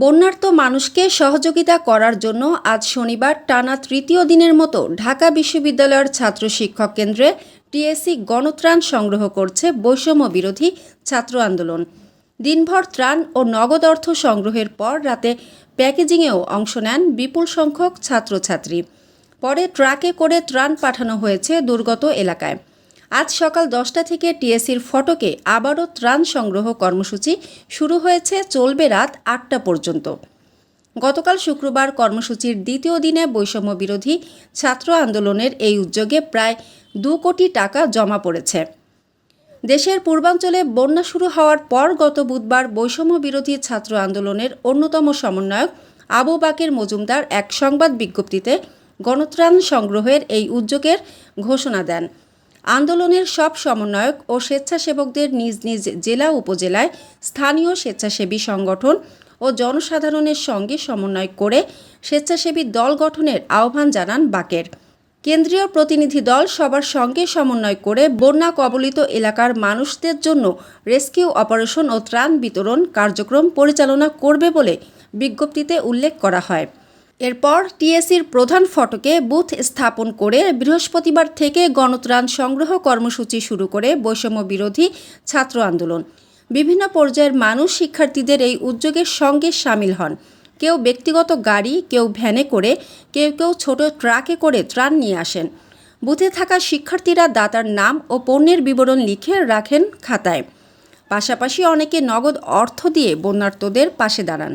বন্যার্ত মানুষকে সহযোগিতা করার জন্য আজ শনিবার টানা তৃতীয় দিনের মতো ঢাকা বিশ্ববিদ্যালয়ের ছাত্র শিক্ষক কেন্দ্রে টিএসসি গণত্রাণ সংগ্রহ করছে বৈষম্য বিরোধী ছাত্র আন্দোলন। দিনভর ত্রাণ ও নগদ অর্থ সংগ্রহের পর রাতে প্যাকেজিংয়েও অংশ নেন বিপুল সংখ্যক ছাত্রছাত্রী। পরে ট্রাকে করে ত্রাণ পাঠানো হয়েছে দুর্গত এলাকায়। আজ সকাল দশটা থেকে টিএসসির ফটকে আবারও ত্রাণ সংগ্রহ কর্মসূচি শুরু হয়েছে, চলবে রাত আটটা পর্যন্ত। গতকাল শুক্রবার কর্মসূচির দ্বিতীয় দিনে বৈষম্য বিরোধী ছাত্র আন্দোলনের এই উদ্যোগে প্রায় দু কোটি টাকা জমা পড়েছে। দেশের পূর্বাঞ্চলে বন্যা শুরু হওয়ার পর গত বুধবার বৈষম্য বিরোধী ছাত্র আন্দোলনের অন্যতম সমন্বয়ক আবু বাকের মজুমদার এক সংবাদ বিজ্ঞপ্তিতে গণত্রাণ সংগ্রহের এই উদ্যোগের ঘোষণা দেন। আন্দোলনের সব সমন্বয়ক ও স্বেচ্ছাসেবকদের নিজ নিজ জেলা উপজেলায় স্থানীয় স্বেচ্ছাসেবী সংগঠন ও জনসাধারণের সঙ্গে সমন্বয় করে স্বেচ্ছাসেবী দল গঠনের আহ্বান জানান বাকের। কেন্দ্রীয় প্রতিনিধি দল সবার সঙ্গে সমন্বয় করে বন্যা কবলিত এলাকার মানুষদের জন্য রেস্কিউ অপারেশন ও ত্রাণ বিতরণ কার্যক্রম পরিচালনা করবে বলে বিজ্ঞপ্তিতে উল্লেখ করা হয়। এরপর টিএসসির প্রধান ফটকে বুথ স্থাপন করে বৃহস্পতিবার থেকে গণত্রাণ সংগ্রহ কর্মসূচি শুরু করে বৈষম্য বিরোধী ছাত্র আন্দোলন। বিভিন্ন পর্যায়ের মানুষ শিক্ষার্থীদের এই উদ্যোগের সঙ্গে সামিল হন। কেউ ব্যক্তিগত গাড়ি, কেউ ভ্যানে করে, কেউ কেউ ছোট ট্রাকে করে ত্রাণ নিয়ে আসেন। বুথে থাকা শিক্ষার্থীরা দাতার নাম ও পণ্যের বিবরণ লিখে রাখেন খাতায়। পাশাপাশি অনেকে নগদ অর্থ দিয়ে বন্যার্তদের পাশে দাঁড়ান।